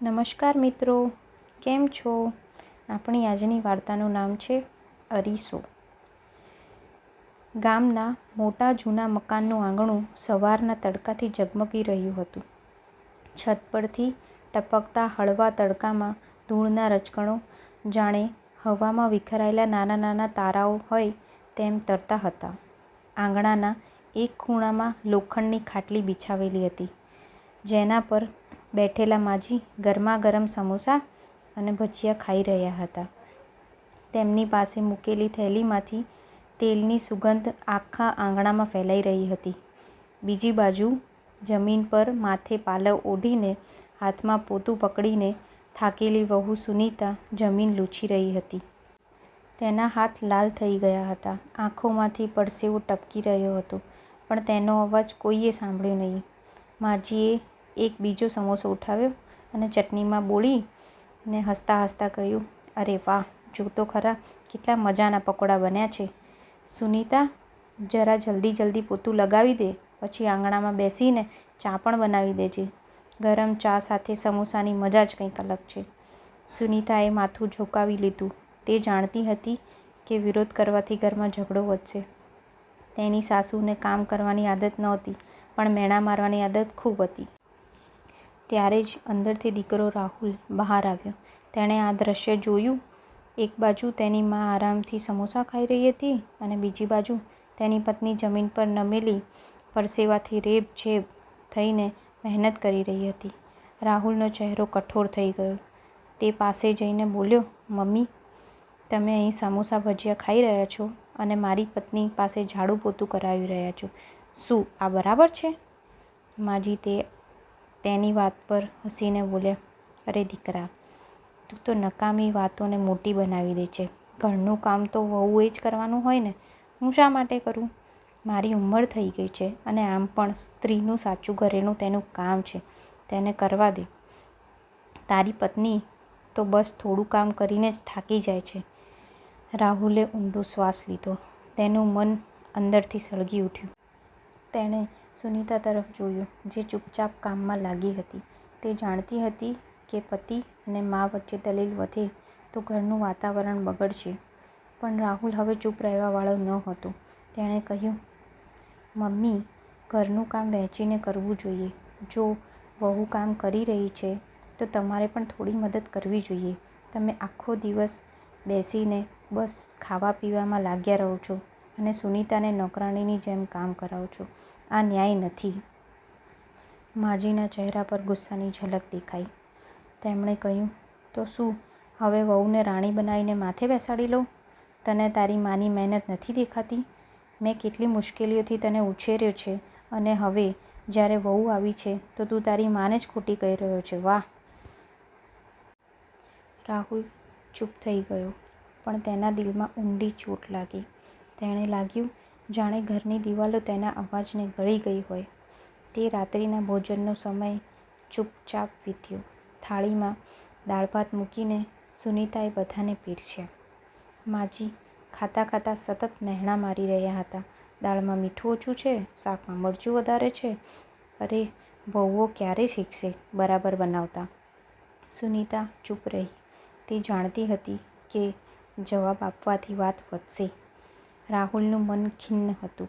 નમસ્કાર મિત્રો, કેમ છો? આપણી આજની વાર્તાનું નામ છે અરીસો. ગામના મોટા જૂના મકાનનું આંગણું સવારના તડકાથી ઝગમગી રહ્યું હતું. છત પરથી ટપકતા હળવા તડકામાં ધૂળના રચકણો જાણે હવામાં વિખરાયેલા નાના નાના તારાઓ હોય તેમ તરતા હતા. આંગણાના એક ખૂણામાં લોખંડની ખાટલી બિછાવેલી હતી, જેના પર બેઠેલા માજી ગરમા ગરમ સમોસા અને ભજીયા ખાઈ રહ્યા હતા. તેમની પાસે મૂકેલી થેલીમાંથી તેલની સુગંધ આખા આંગણામાં ફેલાઈ રહી હતી. બીજી બાજુ જમીન પર માથે પાલવ ઓઢીને હાથમાં પોતું પકડીને થાકેલી વહુ સુનીતા જમીન લૂછી રહી હતી. તેના હાથ લાલ થઈ ગયા હતા. આંખોમાંથી પડસેવો ટપકી રહ્યો હતો, પણ તેનો અવાજ કોઈએ સાંભળ્યો નહીં. માજીએ એક બીજો સમોસો ઉઠાવ્યો અને ચટણીમાં બોળી ને હસતા હસતા કહ્યું, અરે વાહ જો તો ખરા, કેટલા મજાના પકોડા બન્યા છે. સુનીતા, જરા જલ્દી જલ્દી પોતું લગાવી દે, પછી આંગણામાં બેસીને ચા પણ બનાવી દેજે. ગરમ ચા સાથે સમોસાની મજા જ કંઈક અલગ છે. સુનીતાએ માથું ઝોકાવી લીધું. તે જાણતી હતી કે વિરોધ કરવાથી ઘરમાં ઝઘડો વધશે. તેની સાસુને કામ કરવાની આદત નહોતી, પણ મેણા મારવાની આદત ખૂબ હતી. ત્યારે જ અંદરથી દીકરો રાહુલ બહાર આવ્યો. તેણે આ દ્રશ્ય જોયું. એક બાજુ તેની મા આરામથી સમોસા ખાઈ રહી હતી અને બીજી બાજુ તેની પત્ની જમીન પર નમેલી પરસેવાથી રેબ ઝેબ થઈને મહેનત કરી રહી હતી. રાહુલનો ચહેરો કઠોર થઈ ગયો. તે પાસે જઈને બોલ્યો, મમ્મી, તમે અહીં સમોસા ભજીયા ખાઈ રહ્યા છો અને મારી પત્ની પાસે ઝાડુ પોતું કરાવી રહ્યા છો. શું આ બરાબર છે? માજી તે તેની વાત પર હસીને બોલ્યા, અરે દીકરા, તું તો નકામી વાતોને મોટી બનાવી દે છે. ઘરનું કામ તો વહુએ જ કરવાનું હોય ને. હું શા માટે કરું? મારી ઉંમર થઈ ગઈ છે અને આમ પણ સ્ત્રીનું સાચું ઘરેનું તેનું કામ છે. તેને કરવા દે. તારી પત્ની તો બસ થોડું કામ કરીને જ થાકી જાય છે. રાહુલે ઊંડો શ્વાસ લીધો. તેનું મન અંદરથી સળગી ઉઠ્યું. તેણે સુનીતા તરફ જોયું, જે ચૂપચાપ કામમાં લાગી હતી. તે જાણતી હતી કે પતિ અને મા વચ્ચે દલીલ વધે તો ઘરનું વાતાવરણ બગડશે. પણ રાહુલ હવે ચૂપ રહેવાવાળો ન હતો. તેણે કહ્યું, મમ્મી, ઘરનું કામ વહેંચીને કરવું જોઈએ. જો વહુ કામ કરી રહી છે, તો તમારે પણ થોડી મદદ કરવી જોઈએ. તમે આખો દિવસ બેસીને બસ ખાવા પીવામાં લાગ્યા રહો છો અને સુનીતાને નોકરાણીની જેમ કામ કરાવો છો. આ ન્યાય નથી. માજીના ચહેરા પર ગુસ્સાની ઝલક દેખાઈ. તેમણે કહ્યું, તો શું, હવે વહુને રાણી બનાવીને માથે બેસાડી લઉં? તને તારી માની મહેનત નથી દેખાતી? મેં કેટલી મુશ્કેલીઓથી તને ઉછેર્યો છે અને હવે જ્યારે વહુ આવી છે, તો તું તારી માને જ ખોટી કહી રહ્યો છે. વાહ. રાહુલ ચૂપ થઈ ગયો, પણ તેના દિલમાં ઊંડી ચોટ લાગી. તેણે લાગ્યું જાણે ઘરની દિવાલો તેના અવાજને ગળી ગઈ હોય. તે રાત્રિના ભોજનનો સમય ચૂપચાપ વીત્યો. થાળીમાં દાળ ભાત મૂકીને સુનીતાએ બધાને પીરસ્યા. માજી ખાતા ખાતા સતત મહેણા મારી રહ્યા હતા. દાળમાં મીઠું ઓછું છે, શાકમાં મરચું વધારે છે. અરે વહુઓ ક્યારે શીખશે? બરાબર બનાવતા. સુનીતા ચૂપ રહી. તે જાણતી હતી કે જવાબ આપવાથી વાત વધશે. રાહુલનું મન ખિન્ન હતું.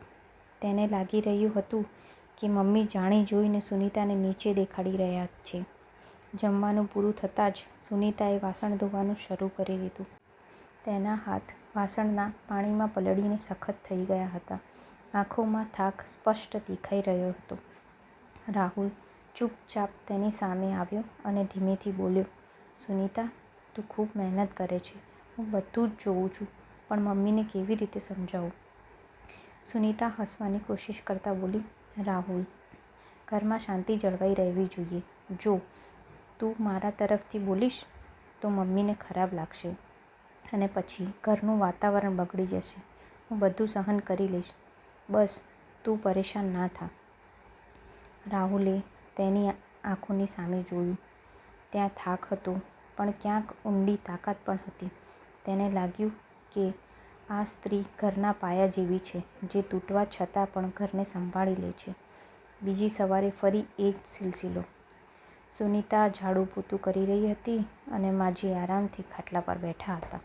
તેને લાગી રહ્યું હતું કે મમ્મી જાણી જોઈને સુનીતાને નીચે દેખાડી રહ્યા છે. જમવાનું પૂરું થતાં જ સુનીતાએ વાસણ ધોવાનું શરૂ કરી દીધું. તેના હાથ વાસણના પાણીમાં પલળીને સખત થઈ ગયા હતા. આંખોમાં થાક સ્પષ્ટ દેખાઈ રહ્યો હતો. રાહુલ ચૂપચાપ તેની સામે આવ્યો અને ધીમેથી બોલ્યો, સુનીતા, તું ખૂબ મહેનત કરે છે. હું બધું જ જોઉં છું. પણ મમ્મીને કેવી રીતે સમજાવું? સુનિતા હસવાની કોશિશ કરતાં બોલી, રાહુલ, ઘરમાં શાંતિ જળવાઈ રહેવી જોઈએ. જો તું મારા તરફથી બોલીશ, તો મમ્મીને ખરાબ લાગશે. અને પછી ઘરનું વાતાવરણ બગડી જશે. હું બધું સહન કરી લઈશ. બસ, તું પરેશાન ના થા. રાહુલે તેની આંખોની સામે જોયું. ત્યાં થાક હતો, પણ ક્યાંક ઊંડી તાકાત પણ હતી. તેને લાગ્યું કે આ સ્ત્રી ઘરના પાયા જેવી છે જે તૂટવા છતાં પણ ઘરને સંભાળી લે છે બીજી સવારે ફરી એ જ સિલસિલો સુનિતા ઝાડુ પોતું કરી રહી હતી અને માજી આરામથી ખાટલા પર બેઠા હતા.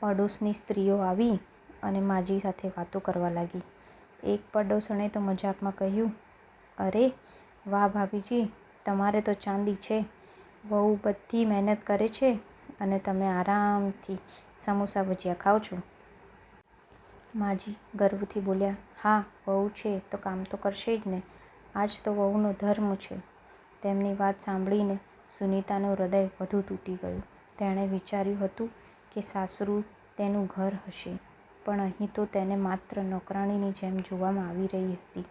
પડોશની સ્ત્રીઓ આવી અને માજી સાથે વાતો કરવા લાગી. એક પડોશણે તો મજાકમાં કહ્યું, "અરે વાહ ભાભીજી, તમારે તો ચાંદી છે. વહુ બધી મહેનત કરે છે અને તમે આરામથી સમોસા ભજીયા ખાઓ છો." માજી ગર્વથી બોલ્યા, "હા, વહુ છે તો કામ તો કરશે જ ને. આ જ તો વહુનો ધર્મ છે." તેમની વાત સાંભળીને સુનીતાનું હૃદય વધુ તૂટી ગયું. તેણે વિચાર્યું હતું કે સાસરું તેનું ઘર હશે, પણ અહીં તો તેને માત્ર નોકરાણીની જેમ જોવામાં આવી રહી હતી.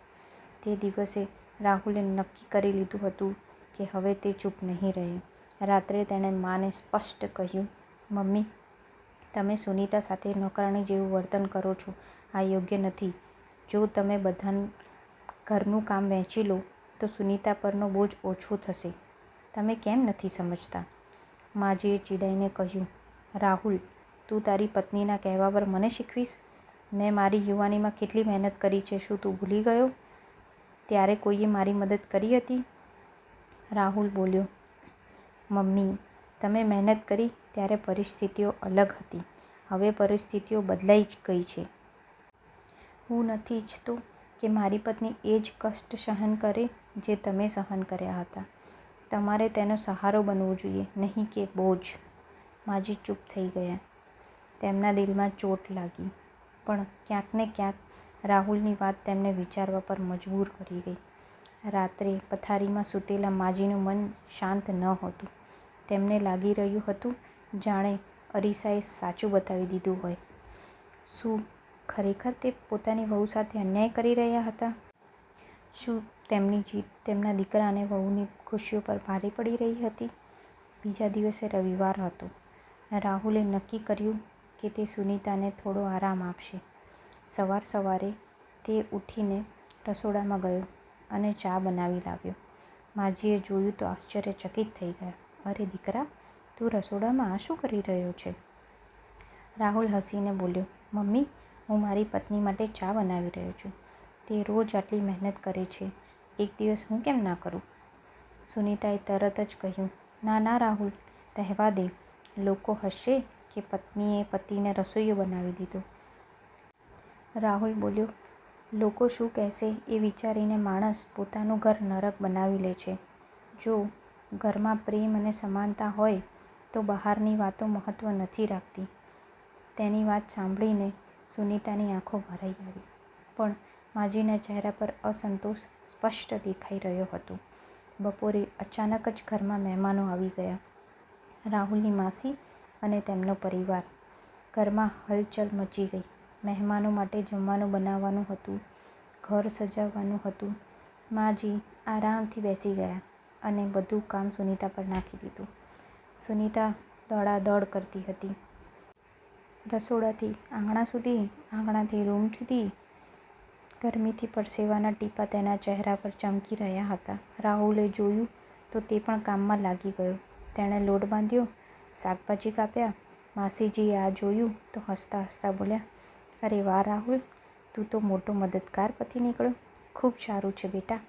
તે દિવસે રાહુલે નક્કી કરી લીધું હતું કે હવે તે ચૂપ નહીં રહે. રાત્રે તેણે માને સ્પષ્ટ કહ્યું, "મમ્મી, તમે સુનીતા સાથે નોકરાણી જેવું વર્તન કરો છો. આ યોગ્ય નથી. જો તમે બધા ઘરનું કામ વહેંચી લો તો સુનીતા પરનો બોજ ઓછો થશે. તમે કેમ નથી સમજતા?" માજીએ ચીડાઈને કહ્યું, "રાહુલ, તું તારી પત્નીના કહેવા પર મને શીખવીશ? મેં મારી યુવાનીમાં કેટલી મહેનત કરી છે શું તું ભૂલી ગયો? ત્યારે કોઈએ મારી મદદ કરી હતી?" રાહુલ બોલ્યો, "મમ્મી, તમે મહેનત કરી ત્યારે પરિસ્થિતિઓ અલગ હતી. હવે પરિસ્થિતિઓ બદલાઈ જ ગઈ છે. હું નથી ઈચ્છતો કે મારી પત્ની એ જ કષ્ટ સહન કરે જે તમે સહન કર્યા હતા. તમારે તેનો સહારો બનવું જોઈએ, નહીં કે બોજ." માજી ચૂપ થઈ ગયા. તેમના દિલમાં ચોટ લાગી. પણ ક્યાંક ને ક્યાંક રાહુલની વાત તેમને વિચારવા પર મજબૂર કરી ગઈ. રાત્રે પથારીમાં સૂતેલા માજીનું મન શાંત નહોતું. તેમને લાગી રહ્યું હતું જાણે અરીસાએ સાચું બતાવી દીધું હોય. શું ખરેખર તે પોતાની વહુ સાથે અન્યાય કરી રહ્યા હતા? શું તેમની જીત તેમના દીકરા અને વહુની ખુશીઓ પર ભારે પડી રહી હતી? બીજા દિવસે રવિવાર હતો. રાહુલે નક્કી કર્યું કે તે સુનિતાને થોડો આરામ આપશે. સવાર-સવારે તે ઉઠીને રસોડામાં ગયો અને ચા બનાવી લાવ્યો. માજીએ જોયું તો આશ્ચર્યચકિત થઈ ગયા. "અરે દીકરા, તું રસોડામાં આ શું કરી રહ્યો છે?" રાહુલ હસીને બોલ્યો, "મમ્મી, હું મારી પત્ની માટે ચા બનાવી રહ્યો છું. તે રોજ આટલી મહેનત કરે છે, એક દિવસ હું કેમ ના કરું?" સુનિતાએ તરત જ કહ્યું, "ના ના રાહુલ, રહેવા દે. લોકો હસશે કે પત્નીએ પતિને રસોઈયો બનાવી દીધો." રાહુલ બોલ્યો, "લોકો શું કહેશે એ વિચારીને માણસ પોતાનું ઘર નરક બનાવી લે છે. જો ઘરમાં પ્રેમ અને સમાનતા હોય તો બહારની વાતો મહત્ત્વ નથી રાખતી." તેની વાત સાંભળીને સુનીતાની આંખો ભરાઈ આવી. પણ માજીના ચહેરા પર અસંતોષ સ્પષ્ટ દેખાઈ રહ્યો હતો. બપોરે અચાનક જ ઘરમાં મહેમાનો આવી ગયા. રાહુલની માસી અને તેમનો પરિવાર. ઘરમાં હલચલ મચી ગઈ. મહેમાનો માટે જમવાનું બનાવવાનું હતું, ઘર સજાવવાનું હતું. માજી આરામથી બેસી ગયા અને બધું કામ સુનીતા પર નાખી દીધું. સુનીતા દોડાદોડ કરતી હતી. રસોડાથી આંગણા સુધી, આંગણાથી રૂમ સુધી. ગરમીથી પરસેવાના ટીપા તેના ચહેરા પર ચમકી રહ્યા હતા. રાહુલે જોયું તો તે પણ કામમાં લાગી ગયો. તેણે લોટ બાંધ્યો, શાકભાજી કાપ્યા માસીજીએ આ જોયું તો હસતા હસતા બોલ્યા "અરે વાહ રાહુલ, તું તો મોટો મદદગાર પતિ નીકળ્યો. ખૂબ સારું છે બેટા.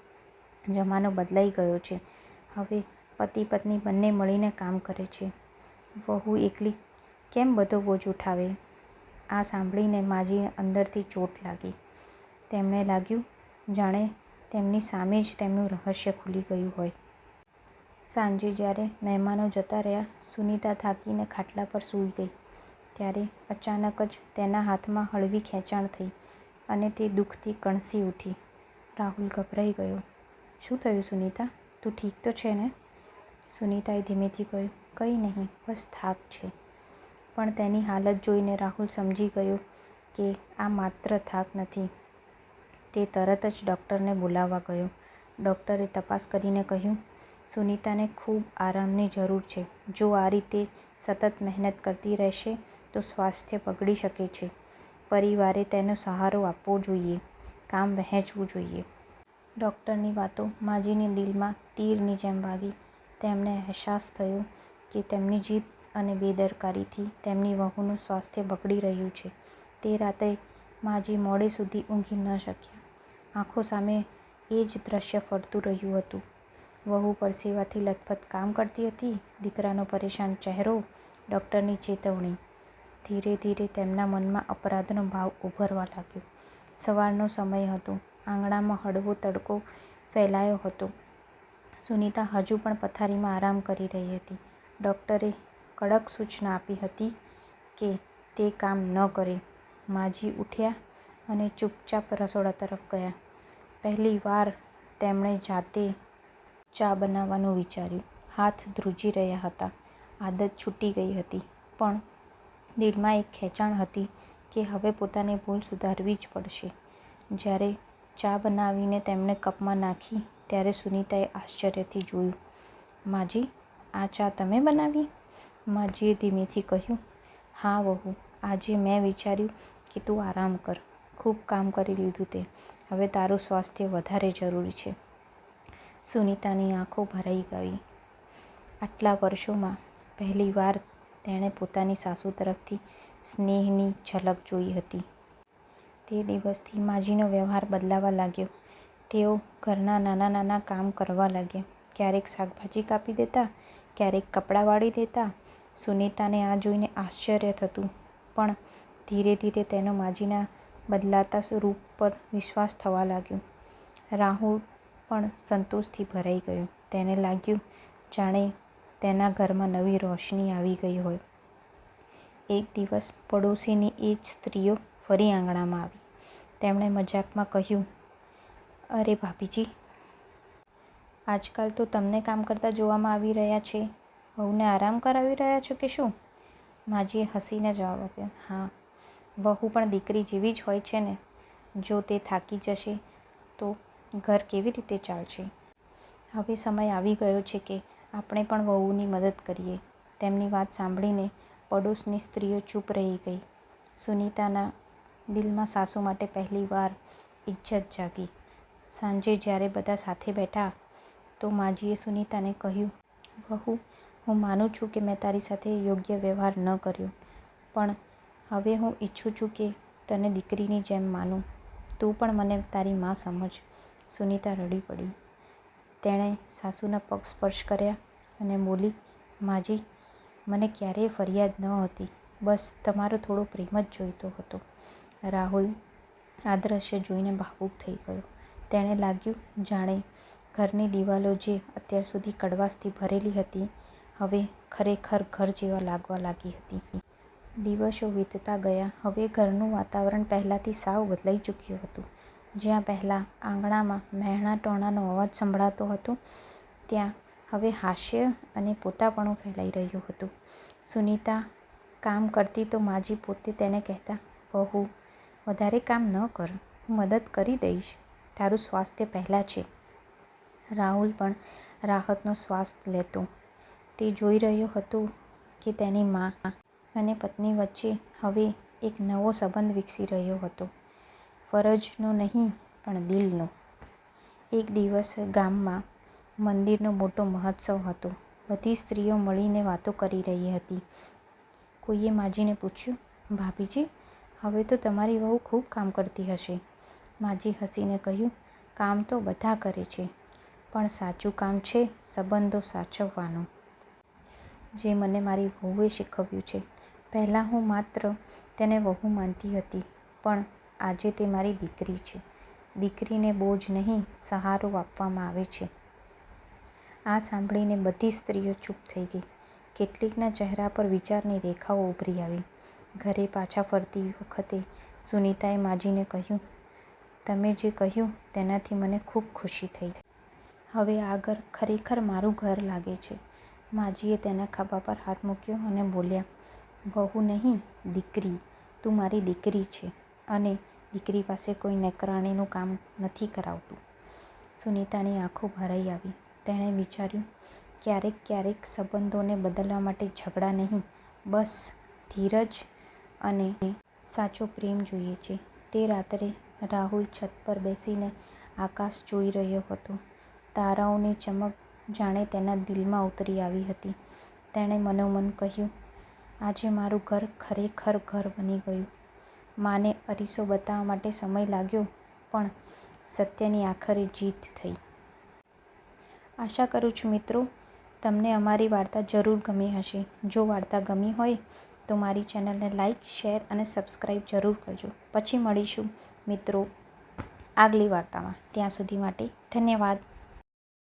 જમાનો બદલાઈ ગયો છે. હવે પતિ-પત્ની બંને મળીને કામ કરે છે. વહુ એકલી કેમ બધો બોજ ઉઠાવે?" આ સાંભળીને માજીને અંદરથી ચોટ લાગી. તેમણે લાગ્યું જાણે તેમની સામે જ તેમનું રહસ્ય ખુલી ગયું હોય. સાંજે જ્યારે મહેમાનો જતા રહ્યા, સુનીતા થાકીને ખાટલા પર સૂઈ ગઈ. ત્યારે અચાનક જ તેના હાથમાં હળવી ખેંચાણ થઈ અને તે દુઃખથી કણસી ઉઠી. રાહુલ ગભરાઈ ગયો. "શું થયું સુનીતા? તું ઠીક તો છે ને?" સુનિતાએ ધીમેથી કહ્યું, "કંઈ નહીં, બસ થાક છે." પણ તેની હાલત જોઈને રાહુલ સમજી ગયો કે આ માત્ર થાક નથી. તે તરત જ ડૉક્ટરને બોલાવવા ગયો. ડૉક્ટરે તપાસ કરીને કહ્યું, સુનિતાને ખૂબ આરામની જરૂર છે. જો આ રીતે સતત મહેનત કરતી રહેશે તો સ્વાસ્થ્ય બગડી શકે છે. પરિવારે તેનો સહારો આપવો જોઈએ, કામ વહેંચવું જોઈએ." ડોક્ટરની વાતો માજીને દિલમાં તીરની જેમ વાગી. તેમને અહેસાસ થયો કે તેમની જીદ અને બેદરકારીથી તેમની વહુનું સ્વાસ્થ્ય બગડી રહ્યું છે. તે રાત્રે માજી મોડે સુધી ઊંઘી ન શક્યા. આંખો સામે એ જ દૃશ્ય ફરતું રહ્યું હતું. વહુ પરસેવાથી લથપથ કામ કરતી હતી, દીકરાનો પરેશાન ચહેરો, ડૉક્ટરની ચેતવણી ધીરે ધીરે તેમના મનમાં અપરાધનો ભાવ ઉભરવા લાગ્યો સવારનો સમય હતો આંગણામાં હળવો તડકો ફેલાયો હતો. સુનીતા હજુ પણ પથારીમાં આરામ કરી રહી હતી. ડૉક્ટરે કડક સૂચના આપી હતી કે તે કામ ન કરે. માજી ઉઠ્યા અને ચૂપચાપ રસોડા તરફ ગયા. પહેલી વાર તેમણે જાતે ચા બનાવવાનું વિચાર્યું. હાથ ધ્રુજી રહ્યા હતા. આદત છૂટી ગઈ હતી. પણ દિલમાં એક ખેંચાણ હતી કે હવે પોતાની ભૂલ સુધારવી જ પડશે. જ્યારે ચા બનાવીને તેમણે કપમાં નાખી ત્યારે સુનીતાએ આશ્ચર્યથી જોયું, માજી, આ ચા તમે બનાવી? માજીએ ધીમેથી કહ્યું, હા વહુ, આજે મેં વિચાર્યું કે તું આરામ કર, ખૂબ કામ કરી લીધું તે, હવે તારું સ્વાસ્થ્ય વધારે જરૂરી છે. સુનીતાની આંખો ભરાઈ ગઈ. આટલા વર્ષોમાં પહેલીવાર તેણે પોતાની સાસુ તરફથી સ્નેહની ઝલક જોઈ હતી. તે દિવસથી માજીનો વ્યવહાર બદલાવા લાગ્યો. તેઓ ઘરના નાના નાના કામ કરવા લાગ્યા. ક્યારેક શાકભાજી કાપી દેતા, ક્યારેક કપડાં વાળી દેતા. સુનીતાને આ જોઈને આશ્ચર્ય થતું, પણ ધીરે ધીરે તેનો માજીના બદલાતા રૂપ પર વિશ્વાસ થવા લાગ્યો. રાહુલ પણ સંતોષથી ભરાઈ ગયો. તેને લાગ્યું, જાણે તેના ઘરમાં નવી રોશની આવી ગઈ હોય. એક દિવસ પડોશીની એ જ સ્ત્રીઓ ફરી આંગણામાં આવી. તેમણે મજાકમાં કહ્યું, અરે ભાભીજી, આજકાલ તો તમને કામ કરતા જોવામાં આવી રહ્યા છે. વહુને આરામ કરાવી રહ્યા છો કે શું? માજીએ હસીને જવાબ આપ્યો, હા, વહુ પણ દીકરી જેવી જ હોય છે ને. જો તે થાકી જશે, તો ઘર કેવી રીતે ચાલશે? હવે સમય આવી ગયો છે કે આપણે પણ વહુની મદદ કરીએ. તેમની વાત સાંભળીને પડોશની સ્ત્રીઓ ચૂપ રહી ગઈ. સુનીતાના દિલમાં સાસુ માટે પહેલીવાર ઇજ્જત જાગી. સાંજે જ્યારે બધા સાથે બેઠા, તો માજીએ સુનીતાને કહ્યું, વહુ, હું માનું છું કે મેં તારી સાથે યોગ્ય વ્યવહાર ન કર્યો, પણ હવે હું ઈચ્છું છું કે તને દીકરીની જેમ માનું. તું પણ મને તારી માં સમજ. સુનીતા રડી પડી. તેણે સાસુના પગ સ્પર્શ કર્યા અને બોલી, માજી, મને ક્યારેય ફરિયાદ ન હતી. બસ, તમારો થોડો પ્રેમ જ જોઈતો હતો. રાહુલ આ દ્રશ્ય જોઈને ભાવુક થઈ ગયો. તેણે લાગ્યું, જાણે ઘરની દિવાલો જે અત્યાર સુધી કડવાશથી ભરેલી હતી, હવે ખરેખર ઘર જેવા લાગવા લાગી હતી. દિવસો વીતતા ગયા. હવે ઘરનું વાતાવરણ પહેલાંથી સાવ બદલાઈ ચૂક્યું હતું. જ્યાં પહેલાં આંગણામાં મહેણા ટોણાનો અવાજ સંભળાતો હતો, ત્યાં હવે હાસ્ય અને પોતાપણું ફેલાઈ રહ્યું હતું. સુનિતા કામ કરતી તો માજી પોતે તેને કહેતા, વહુ વધારે કામ ન કર, હું મદદ કરી દઈશ. તારું સ્વાસ્થ્ય પહેલાં છે. રાહુલ પણ રાહતનો શ્વાસ લેતો. તે જોઈ રહ્યો હતો કે તેની મા અને પત્ની વચ્ચે હવે એક નવો સંબંધ વિકસી રહ્યો હતો. ફરજનો નહીં, પણ દિલનો. એક દિવસ ગામમાં મંદિરનો મોટો મહોત્સવ હતો. બધી સ્ત્રીઓ મળીને વાતો કરી રહી હતી. કોઈએ માજીને પૂછ્યું, ભાભીજી હવે તો તમારી વહુ ખૂબ કામ કરતી હશે. માજી હસીને કહ્યું, કામ તો બધા કરે છે, પણ સાચું કામ છે સંબંધો સાચવવાનું. જે મને મારી વહુએ શીખવ્યું છે. પહેલાં હું માત્ર તેને વહુ માનતી હતી, પણ આજે તે મારી દીકરી છે. દીકરીને બોજ નહીં, સહારો આપવામાં આવે છે. આ સાંભળીને બધી સ્ત્રીઓ ચૂપ થઈ ગઈ. કેટલીકના ચહેરા પર વિચારની રેખાઓ ઉભરી આવી. ઘરે પાછા ફરતી વખતે સુનીતાએ માજીને કહ્યું, તમે જે કહ્યું તેનાથી મને ખૂબ ખુશી થઈ. હવે આ ઘર ખરેખર મારું ઘર લાગે છે. માજીએ તેના ખભા પર હાથ મૂક્યો અને બોલ્યા, બહુ નહીં, દીકરી, તું મારી દીકરી છે અને દીકરી પાસે કોઈ નકરાણીનું કામ નથી કરાવતું. સુનીતાની આંખો ભરાઈ આવી. તેણે વિચાર્યું, ક્યારેક ક્યારેક સંબંધોને બદલવા માટે ઝઘડા નહીં, બસ ધીરજ અને સાચો પ્રેમ જોઈએ છે. તે રાત્રે રાહુલ છત પર બેસીને આકાશ જોઈ રહ્યો હતો. તારાઓની ચમક જાણે તેના દિલમાં ઉતરી આવી હતી. તેણે મનોમન કહ્યું, આજે મારું ઘર ખરેખર ઘર બની ગયું. માને અરીસો બતાવવા માટે સમય લાગ્યો, પણ સત્યની આખરે જીત થઈ. આશા કરું છું મિત્રો, તમને અમારી વાર્તા જરૂર ગમી હશે. જો વાર્તા ગમી હોય તો મારી ચેનલને લાઈક, શેર અને સબસ્ક્રાઈબ જરૂર કરજો. પછી મળીશું મિત્રો આગલી વાર્તામાં. ત્યાં સુધી માટે ધન્યવાદ.